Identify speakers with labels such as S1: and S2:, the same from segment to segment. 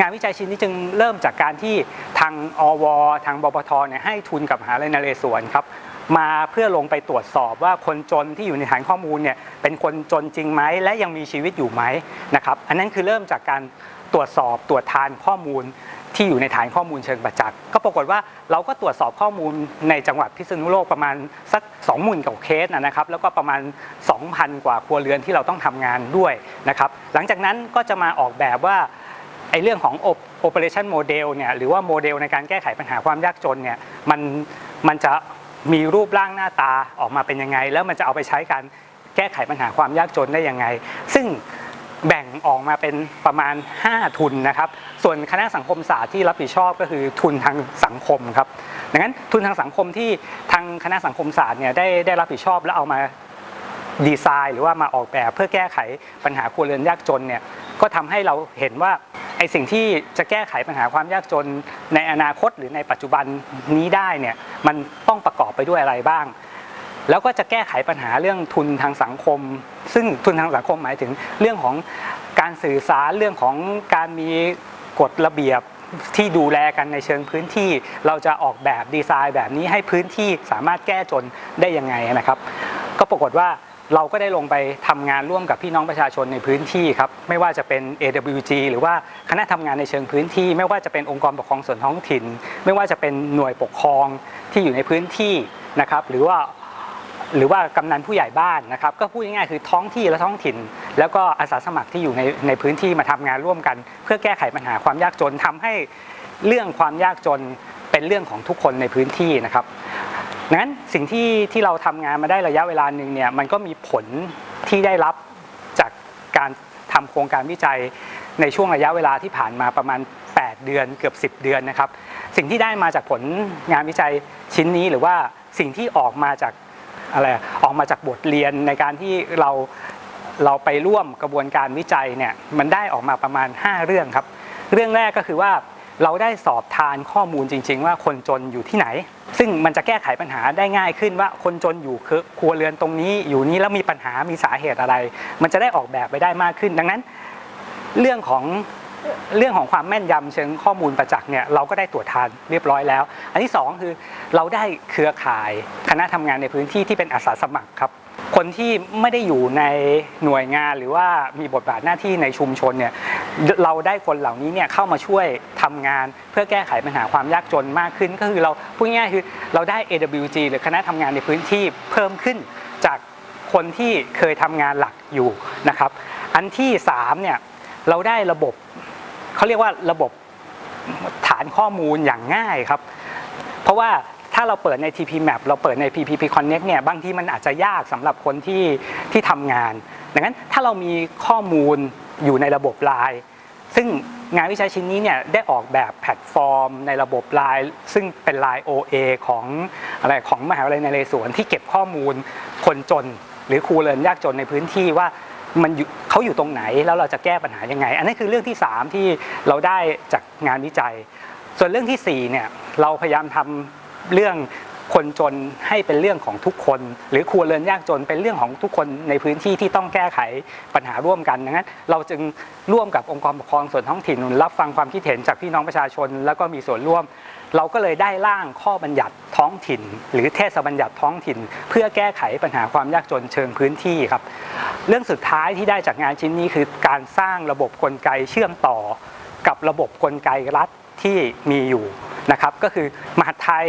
S1: งานวิจัยชิ้นนี้จึงเริ่มจากการที่ทางอว ทางบปทเนี่ยให้ทุนกับมหาลัยนเรศวรครับมาเพื่อลงไปตรวจสอบว่าคนจนที่อยู่ในฐานข้อมูลเนี่ยเป็นคนจนจริงไหมและยังมีชีวิตอยู่ไหมนะครับอันนั้นคือเริ่มจากการตรวจสอบตรวจทานข้อมูลที่อยู่ในฐานข้อมูลเชิงประจักษ์ก็ปรากฏว่าเราก็ตรวจสอบข้อมูลในจังหวัดพิษณุโลกประมาณสัก20,000กว่าเคสนะครับ แล้วก็ประมาณ 2,000 กว่าครัวเรือนที่เราต้องทำงานด้วยนะครับ หลังจากนั้นก็จะมาออกแบบว่า ไอเรื่องของ operation model เนี่ยหรือว่าโมเดลในการแก้ไขปัญหาความยากจนเนี่ยมันมันจะมีรูปร่างหน้าตาออกมาเป็นยังไง แล้วมันจะเอาไปใช้การแก้ไขปัญหาความยากจนได้ยังไง ซึ่งแบ่งออกมาเป็นประมาณ 5 ทุนนะครับ ส่วนคณะสังคมศาสตร์ที่รับผิดชอบก็คือทุนทางสังคมครับ ดังนั้นทุนทางสังคมที่ทางคณะสังคมศาสตร์เนี่ยได้ได้รับผิดชอบแล้วเอามาดีไซน์ หรือว่ามาออกแบบเพื่อแก้ไขปัญหาครัวเรือนยากจนเนี่ยก็ทำให้เราเห็นว่า ไอสิ่งที่จะแก้ไขปัญหาความยากจนในอนาคตหรือในปัจจุบันนี้ได้เนี่ยมันต้องประกอบไปด้วยอะไรบ้าง แล้วก็จะแก้ไขปัญหาเรื่องทุนทางสังคม ซึ่งทุนทางสังคมหมายถึงเรื่องของการสื่อสารเรื่องของการมีกฎระเบียบที่ดูแลกันในเชิงพื้นที่ เราจะออกแบบดีไซน์แบบนี้ให้พื้นที่สามารถแก้จนได้ยังไงนะครับ ก็ปรากฏว่า เราก็ได้ลงไปทำงานร่วมกับพี่น้องประชาชนในพื้นที่ครับไม่ว่าจะเป็น AWG หรือว่าคณะทำงานในเชิงพื้นที่ ไม่ว่าจะเป็นองค์กรปกครองส่วนท้องถิ่น ไม่ว่าจะเป็นหน่วยปกครองที่อยู่ในพื้นที่นะครับหรือว่าหรือว่ากำนันผู้ใหญ่บ้านนะครับ ก็พูดง่ายๆคือท้องที่และท้องถิ่น แล้วก็อาสาสมัครที่อยู่ในในพื้นที่มาทำงานร่วมกัน เพื่อแก้ไขปัญหาความยากจนทำให้เรื่องความยากจนเป็นเรื่องของทุกคนในพื้นที่นะครับ นั้นสิ่งที่ที่เราทำงานมาได้ระยะเวลาหนึ่งเนี่ยมันก็มีผลที่ได้รับจากการทำโครงการวิจัยในช่วงระยะเวลาที่ผ่านมาประมาณ 8 เดือนเกือบ 10 เดือนนะครับ สิ่งที่ได้มาจากผลงานวิจัยชิ้นนี้หรือว่าสิ่งที่ออกมาจากอะไรอออกมาจากบทเรียนในการที่เราเราไปร่วมกระบวนการวิจัยเนี่ยมันได้ออกมาประมาณ 5 เรื่องครับ เรื่องแรกก็คือว่า เราได้สอบทานข้อมูลจริง ๆ ว่าคนจนอยู่ที่ไหน ซึ่งมันจะแก้ไขปัญหาได้ง่ายขึ้นว่าคนจนอยู่คือครัวเรือนตรงนี้อยู่นี้แล้วมีปัญหามีสาเหตุอะไร มันจะได้ออกแบบไปได้มากขึ้น ดังนั้น เรื่องของเรื่องของความแม่นยำเชิงข้อมูลประจักษ์เนี่ยเราก็ได้ตรวจทานเรียบร้อยแล้ว อันที่สองคือเราได้เครือข่ายคณะทำงานในพื้นที่ที่เป็นอาสาสมัครครับ คนที่ไม่ได้อยู่ในหน่วยงานหรือว่ามีบทบาทหน้าที่ในชุมชนเนี่ย เราได้คนเหล่านี้เนี่ยเข้ามาช่วยทำงานเพื่อแก้ไขปัญหาความยากจนมากขึ้น ก็คือเราพูดง่ายๆคือเราได้ AWG หรือคณะทำงานในพื้นที่เพิ่มขึ้นจากคนที่เคยทำงานหลักอยู่นะครับ อันที่สามเนี่ยเราได้ระบบเขาเรียกว่าระบบฐานข้อมูลอย่างง่ายครับ เพราะว่าถ้าเราเปิดใน TP Map เราเปิดใน PPP Connect เนี่ยบางทีมันอาจจะยากสำหรับคนที่ที่ทำงาน ดังนั้นถ้าเรามีข้อมูล อยู่ในระบบไลน์ซึ่งงานวิจัยชิ้นนี้เนี่ยได้ออกแบบแพลตฟอร์ม ในระบบไลน์ซึ่งเป็นไลน์ OA ของอะไรของมหาวิทยาลัยนเรศวรที่เก็บข้อมูลคนจน หรือครูเรือนยากจนในพื้นที่ว่ามันเขาอยู่ตรงไหนแล้วเราจะแก้ปัญหายังไง อันนี้คือเรื่องที่สามที่เราได้จากงานวิจัย ส่วนเรื่องที่สี่เนี่ยเราพยายามทำเรื่อง คนจนให้เป็นเรื่องของทุกคน หรือครัวเรือนยากจนเป็นเรื่องของทุกคนในพื้นที่ที่ต้องแก้ไขปัญหาร่วมกันดังนั้น เราจึงร่วมกับองค์กรปกครองส่วนท้องถิ่นรับฟังความคิดเห็นจากพี่น้องประชาชน แล้วก็มีส่วนร่วม เราก็เลยได้ร่างข้อบัญญัติท้องถิ่น หรือเทศบัญญัติท้องถิ่น เพื่อแก้ไขปัญหาความยากจนเชิงพื้นที่ครับ เรื่องสุดท้ายที่ได้จากงานชิ้นนี้คือการสร้างระบบกลไกเชื่อมต่อ กับระบบกลไกรัฐที่มีอยู่นะครับก็คือมหาไทย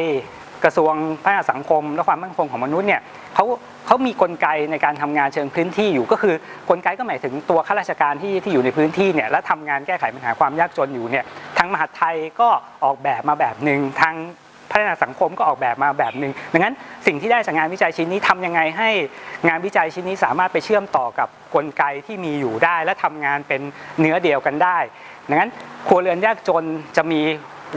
S1: กระทรวงพัฒนาสังคม และความมั่นคงของมนุษย์เนี่ยเขาเขามีกลไกในการทำงานเชิงพื้นที่อยู่ก็คือกลไกก็หมายถึงตัวข้าราชการที่ที่อยู่ในพื้นที่เนี่ยและทำงานแก้ไขปัญหาความยากจนอยู่เนี่ยทางมหาดไทยก็ออกแบบมาแบบหนึ่งทางพัฒนาสังคมก็ออกแบบมาแบบหนึ่งดังนั้นสิ่งที่ได้จากงานวิจัยชิ้นนี้ทำยังไงให้งานวิจัยชิ้นนี้สามารถไปเชื่อมต่อกับกลไกที่มีอยู่ได้ และทำงานเป็นเนื้อเดียวกันได้ดังนั้นครัวเรือนยากจนจะมี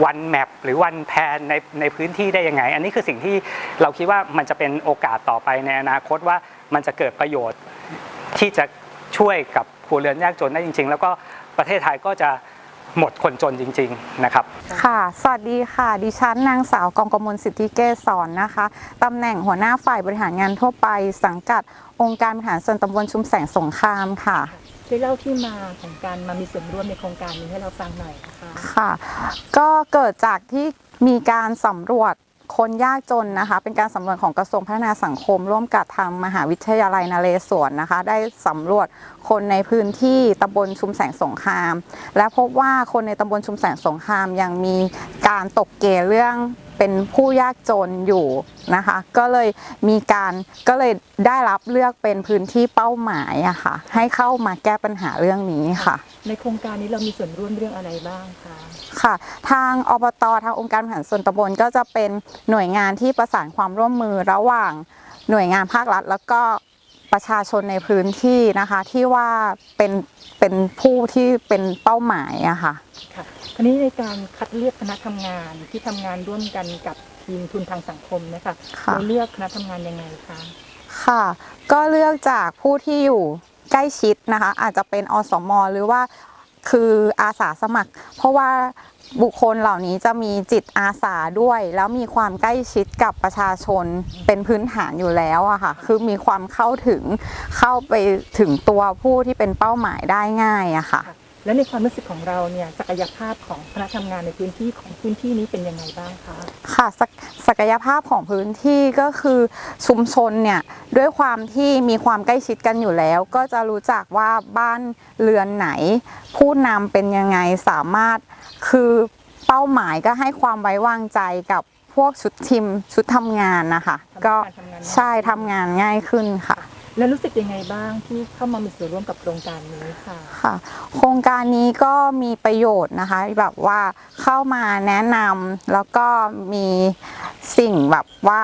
S1: วันแมปหรือวันแพนในในพื้นที่ได้ยังไง อันนี้คือสิ่งที่เราคิดว่ามันจะเป็นโอกาสต่อไปในอนาคตว่ามันจะเกิดประโยชน์ที่จะช่วยกับครัวเรือนยากจนได้จริง ๆ แล้วก็ประเทศไทยก็จะหมดคนจนจริง ๆ นะครับ
S2: ค่ะ สวัสดีค่ะ ดิฉันนางสาวกองกมลสิทธิเกษรนะคะ ตำแหน่งหัวหน้าฝ่ายบริหารงานทั่วไป สังกัดองค์การบริหารส่วนตำบลชุมแสงสงครามค่ะ
S3: ช่วยเล่าที่มาของการมามีส่วนร่วมในโครงการนี้ให้เราฟังหน่อยนะคะ
S2: ค่ะ ก็เกิดจากที่มีการสำรวจคนยากจนนะคะ เป็นการสำรวจของกระทรวงพัฒนาสังคม ร่วมกับทางมหาวิทยาลัยนเรศวรนะคะ ได้สำรวจคนในพื้นที่ตำบลชุมแสงสงคราม และพบว่าคนในตำบลชุมแสงสงครามยังมีการตกเกณฑ์เรื่อง เป็นผู้ยากจนอยู่นะคะ ก็เลยมีการก็เลยได้รับเลือกเป็นพื้นที่เป้าหมายอะค่ะ ให้เข้ามาแก้ปัญหาเรื่องนี้ค่ะ
S3: ในโครงการนี้เรามีส่วนร่วมเรื่องอะไรบ้างคะ
S2: ค่ะ ทางอบตทางองค์การบริหารส่วนตำบลก็จะเป็นหน่วยงานที่ประสานความร่วมมือระหว่างหน่วยงานภาครัฐ แล้วก็ ประชาชนในพื้นที่นะคะที่ว่าเป็นเป็นผู้ที่เป็นเป้าหมายอะค่ะ
S3: ค่ะทีนี้ในการคัดเลือกคณะทำงานที่ทำงานร่วมกันกับทีมทุนทางสังคมเนะคะ
S2: ค่ะ
S3: เราเลือกคณะทำงานยังไงคะ
S2: ค่ะ ก็เลือกจากผู้ที่อยู่ใกล้ชิดนะคะ อาจจะเป็นอสม หรือว่า คืออาสาสมัคร เพราะว่าบุคคลเหล่านี้จะมีจิตอาสาด้วย แล้วมีความใกล้ชิดกับประชาชนเป็นพื้นฐานอยู่แล้วอะค่ะคือมีความเข้าถึงเข้าไปถึงตัวผู้ที่เป็นเป้าหมายได้ง่ายอะค่ะ
S3: และในความรู้สึกของเราเนี่ยศักยภาพของคณะทำงานในพื้นที่ของพื้นที่นี้เป็นยังไงบ้างคะ
S2: ค่ะศักศักยภาพของพื้นที่ก็คือชุมชนเนี่ยด้วยความที่มีความใกล้ชิดกันอยู่แล้ว ก็จะรู้จักว่าบ้านเรือนไหน ผู้นำเป็นยังไงสามารถคือเป้าหมายก็ให้ความไว้วางใจกับพวกชุดทีมชุดทำงานนะคะ
S3: ทำให้
S2: ก็
S3: การทำงานง่าย
S2: ใช่ทำงานง่ายขึ้นค่ะ
S3: แล้วรู้สึกยังไงบ้างที่เข้ามามีส่วนร่วมกับโครงการนี้ค่ะ
S2: ค่ะ โครงการนี้ก็มีประโยชน์นะคะแบบว่าเข้ามาแนะนำแล้วก็มีสิ่งแบบว่า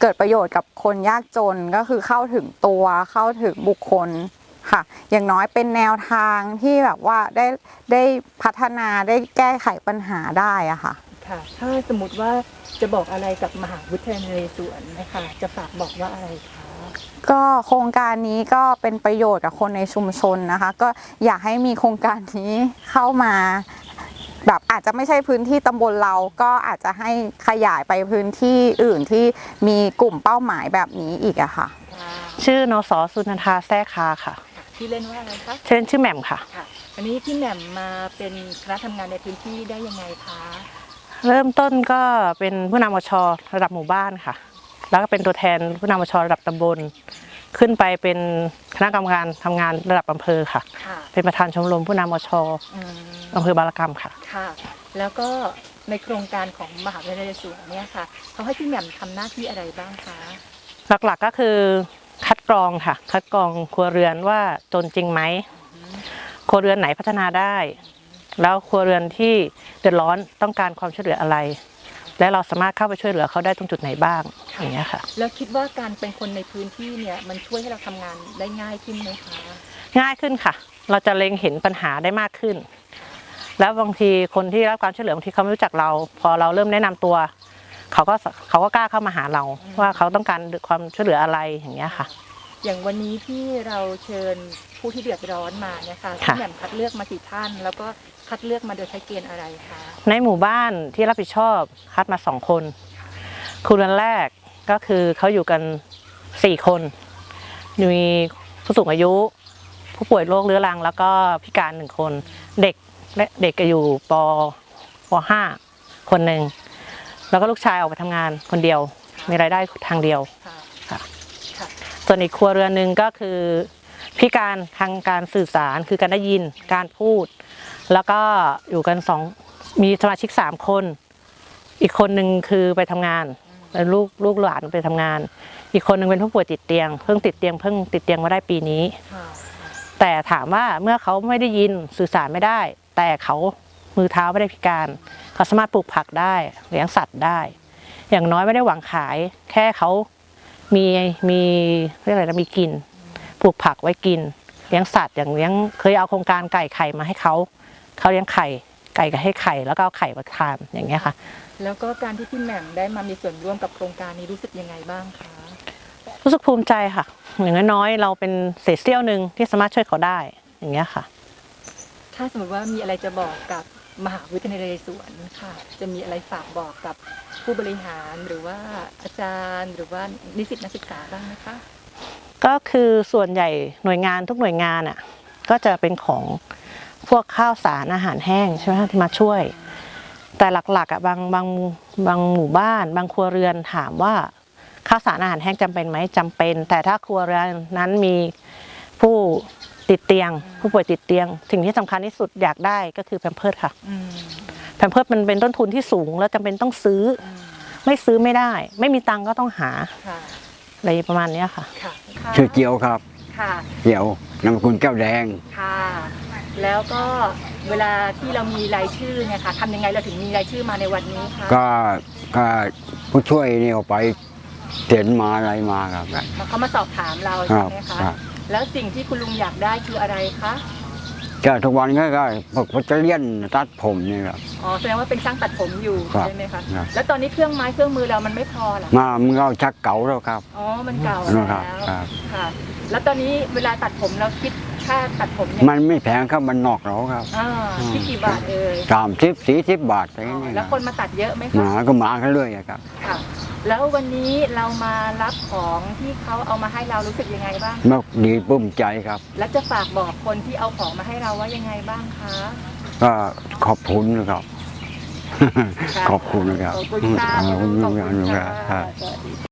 S2: เกิดประโยชน์กับคนยากจนก็คือเข้าถึงตัวเข้าถึงบุคคลค่ะ อย่างน้อยเป็นแนวทางที่แบบว่าได้ได้พัฒนาได้แก้ไขปัญหาได้อะค่ะ
S3: ค่ะ ถ้าสมมติว่าจะบอกอะไรกับมหาวิทยาลัยนเรศวรนะคะ จะฝากบอกว่าอะไรคะ
S2: ก็โครงการนี้ก็เป็นประโยชน์กับคนในชุมชนนะคะ ก็อยากให้มีโครงการนี้เข้ามาแบบอาจจะไม่ใช่พื้นที่ตำบลเราก็อาจจะให้ขยายไปพื้นที่อื่นที่มีกลุ่มเป้าหมายแบบนี้อีกอะค่ะ
S3: ค่ะ
S4: ชื่อนสสุนันทาแท้คาค่ะ
S3: ที่อเล่นว่าอะไรคะ
S4: เช่นชื่อแหม่มค่ะ
S3: ค่ะ อันนี้พี่แหม่มมาเป็นคณะทำงานในพื้นที่ได้ยังไงคะ
S4: เริ่มต้นก็เป็นผู้นำมชระดับหมู่บ้านค่ะ แล้วก็เป็นตัวแทนผู้นำมชระดับตำบล ขึ้นไปเป็นคณะกรรมการทำงานระดับอำเภอค่ะ
S3: ค่ะ
S4: เป็นประธานชมรมผู้นำมช
S3: อืม
S4: อำเภอบารกรรมค่ะ
S3: ค่ะ แล้วก็ในโครงการของมหาวิทยาลัยนเรศวรเนี่ยค่ะเขาให้พี่แหม่มทำหน้าที่อะไรบ้างคะ
S4: หลักๆก็คือคัดกรองค่ะ คัดกรองครัวเรือนว่าจนจริงไหมครัวเรือนไหนพัฒนาได้ แล้วครัวเรือนที่เดือดร้อนต้องการความช่วยเหลืออะไร และเราสามารถเข้าไปช่วยเหลือเขาได้ตรงจุดไหนบ้างอย่างเงี้ยค่ะ
S3: แล้วคิดว่าการเป็นคนในพื้นที่เนี่ยมันช่วยให้เราทำงานได้ง่ายขึ้นไหมคะ
S4: ง่ายขึ้นค่ะ เราจะเล็งเห็นปัญหาได้มากขึ้น แล้วบางทีคนที่รับความช่วยเหลือบางทีเขาไม่รู้จักเรา พอเราเริ่มแนะนำตัว เขาก็เขาก็กล้าเข้ามาหาเรา ว่าเขาต้องการความช่วยเหลืออะไรอย่างเงี้ยค่ะ
S3: อย่างวันนี้ที่เราเชิญผู้ที่เดือดร้อนมาเนี่ยค่ะ
S4: ค่ะ
S3: พี่แหม่มคัดเลือกมากี่ท่าน แล้วก็ คัดเลือกมาโดยใช้เกณฑ์อะไรคะ
S4: ในหมู่บ้านที่รับผิดชอบคัดมาสองคนครัวเรือนแรกก็คือเขาอยู่กันสี่คนมีผู้สูงอายุ ผู้ป่วยโรคเรื้อรัง แล้วก็พิการหนึ่งคน เด็กและเด็กก็อยู่ปปห้าคนหนึ่งแล้วก็ลูกชายออกไปทำงานคนเดียว มีรายได้ทางเดียว
S3: ค่ะ
S4: ค่ะ
S3: ค่ะ
S4: ส่วนอีกครัวเรือนหนึ่งก็คือพิการทางการสื่อสารคือการได้ยินการพูด แล้วก็อยู่กันสองมีสมาชิกสามคน อีกคนหนึ่งคือไปทำงานเป็นลูกลูกหลานไปทำงาน อีกคนหนึ่งเป็นผู้ป่วยติดเตียง เพิ่งติดเตียงเพิ่งติดเตียงมาได้ปีนี้ แต่ถามว่าเมื่อเขาไม่ได้ยินสื่อสารไม่ได้ แต่เขามือเท้าไม่ได้พิการเขาสามารถปลูกผักได้เลี้ยงสัตว์ได้ อย่างน้อยไม่ได้หวังขาย แค่เขามีมีเรียกอะไรนะมีกินปลูกผักไว้กินเลี้ยงสัตว์อย่างเลี้ยงเคยเอาโครงการไก่ไข่มาให้เขา เขาเลี้ยงไข่ไก่ก็ให้ไข่แล้วก็เอาไข่มาทานอย่างเงี้ยค่ะ
S3: แล้วก็การที่พี่แหม่มได้มามีส่วนร่วมกับโครงการนี้รู้สึกยังไงบ้างคะ
S4: รู้สึกภูมิใจค่ะ อย่างน้อยๆเราเป็นเศษเสี้ยวหนึ่งที่สามารถช่วยเขาได้อย่างเงี้ยค่ะ
S3: ถ้าสมมติว่ามีอะไรจะบอกกับมหาวิทยาลัยนเรศวรค่ะ จะมีอะไรฝากบอกกับผู้บริหารหรือว่าอาจารย์หรือว่านิสิตนักศึกษาบ้างไหมคะ
S4: ก็คือส่วนใหญ่หน่วยงานทุกหน่วยงานอะก็จะเป็นของ พวกข้าวสารอาหารแห้งใช่ไหมคะที่มาช่วย แต่หลักๆอะบางบางบางหมู่บ้าน บางครัวเรือนถามว่าข้าวสารอาหารแห้งจำเป็นไหมจำเป็น แต่ถ้าครัวเรือนนั้นมีผู้ติดเตียง ผู้ป่วยติดเตียง สิ่งที่สำคัญที่สุดอยากได้ก็คือแพมเพิร์ดค่ะ
S3: อืม
S4: แพมเพิร์ดมันเป็นต้นทุนที่สูง แล้วจำเป็นต้องซื้อ
S3: อืม
S4: ไม่ซื้อไม่ได้ ไม่มีตังค์ก็ต้องหา
S3: ค่ะ
S4: อะไรประมาณเนี้ยค่ะ
S3: ค่ะค่ะ
S5: ชื่อเจียวครับ
S3: ค่ะ
S5: เจียว นามสกุลแก้วแดง
S3: ค่ะ แล้วก็เวลาที่เรามีรายชื่อเนี่ยค่ะทำยังไงเราถึงมีรายชื่อมาในวันนี้คะ
S5: ก็ก็ผู้ช่วยนี่เอาไปเขียนมาอะไรมาครับ
S3: เขามาสอบถามเรา
S5: ค
S3: ใช่
S5: รับ
S3: ไหมคะ
S5: ครับ
S3: แล้วสิ่งที่คุณลุงอยากได้คืออะไรคะ
S5: ก็ทุกวันก็ก็พวกพัชเลียนตัดผมนี่ครับ
S3: อ๋อแสดงว่าเป็นช่างตัดผมอยู่
S5: ครับ
S3: ใช่ไหมคะ
S5: ครับ
S3: แล้วตอนนี้เครื่องไม้เครื่องมือเรามันไม่พอเหรอ
S5: มามันก็ชักเก่าแล้วครับ
S3: อ๋อมันเก่า
S5: ค
S3: แล้
S5: รั
S3: ว
S5: บครับ
S3: ค่ะ แล้วตอนนี้เวลาตัดผมเราคิด ค่าตัดผมเนี่ย
S5: มันไม่แพงครับมันนอกเราครับ
S3: อ่าคิดกี่บาทเอ่ย
S5: สามสิบสี่สิบบาทอะไร
S3: อ๋อ
S5: นี่
S3: แล้วคนมาตัดเยอะไหม
S5: ห
S3: คะ
S5: มาก็มากันเรื่อยอะครับ
S3: ค่ะ แล้ววันนี้เรามารับของที่เขาเอามาให้เรารู้สึกยังไงบ้าง
S5: มากดีปลื้มใจครับ
S3: แล้วจะฝากบอกคนที่เอาของมาให้เราว่ายังไงบ้างคะ
S5: ก็ขอบคุณนะครับ
S3: ค่ะ
S5: ขอบคุณนะครับ
S3: ขอบคุณค่ะ
S5: ขอบคุณ
S3: ขอบ
S5: ค
S3: คุณ
S5: รับ
S3: ค่ะ สวัสดีค่ะ